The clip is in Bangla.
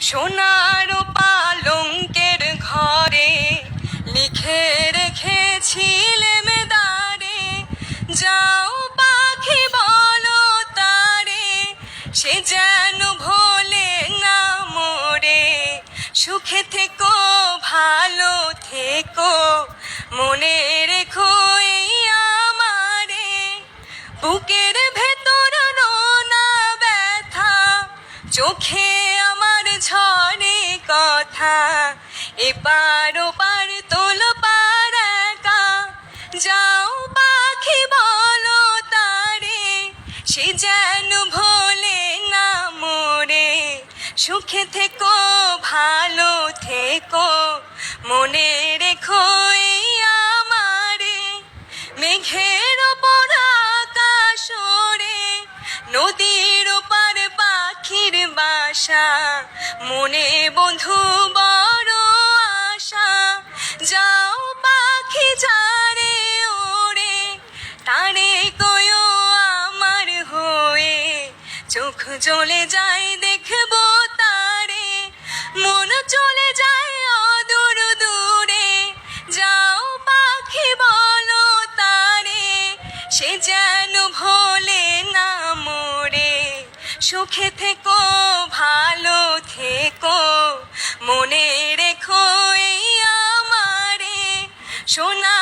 সোনার পালঙ্কের ঘরে লিখে রেখেছিলেম দাঁড়ে যাও পাখি, বলো তারে, সে যেন ভোলে না মোরে। সুখে থেকো, ভালো থেকো, মনে চোখে আমার ঝরে কথা, এপার ওপার তোল পার একা। যাও পাখি বলো তারে, সে যেন ভোলে না মোরে। সুখে থেকো, ভালো থেকো, মনে রেখো আমারে। মেঘের ওপর আকাশ নদীর ওপার বাসা মনে বন্ধু বড় আশা। যাও পাখি যারে ওড়ে তারে কয়ো আমার হয়ে। চোখ জ্বলে যায় দেখব তারে, মন চলে যায় অদূর দূরে। যাও পাখি বলো তারে, সে যেন ভোলে না মোরে। সুখে থেকো ভালো থেকো মনে রেখো এই আমারে। শোন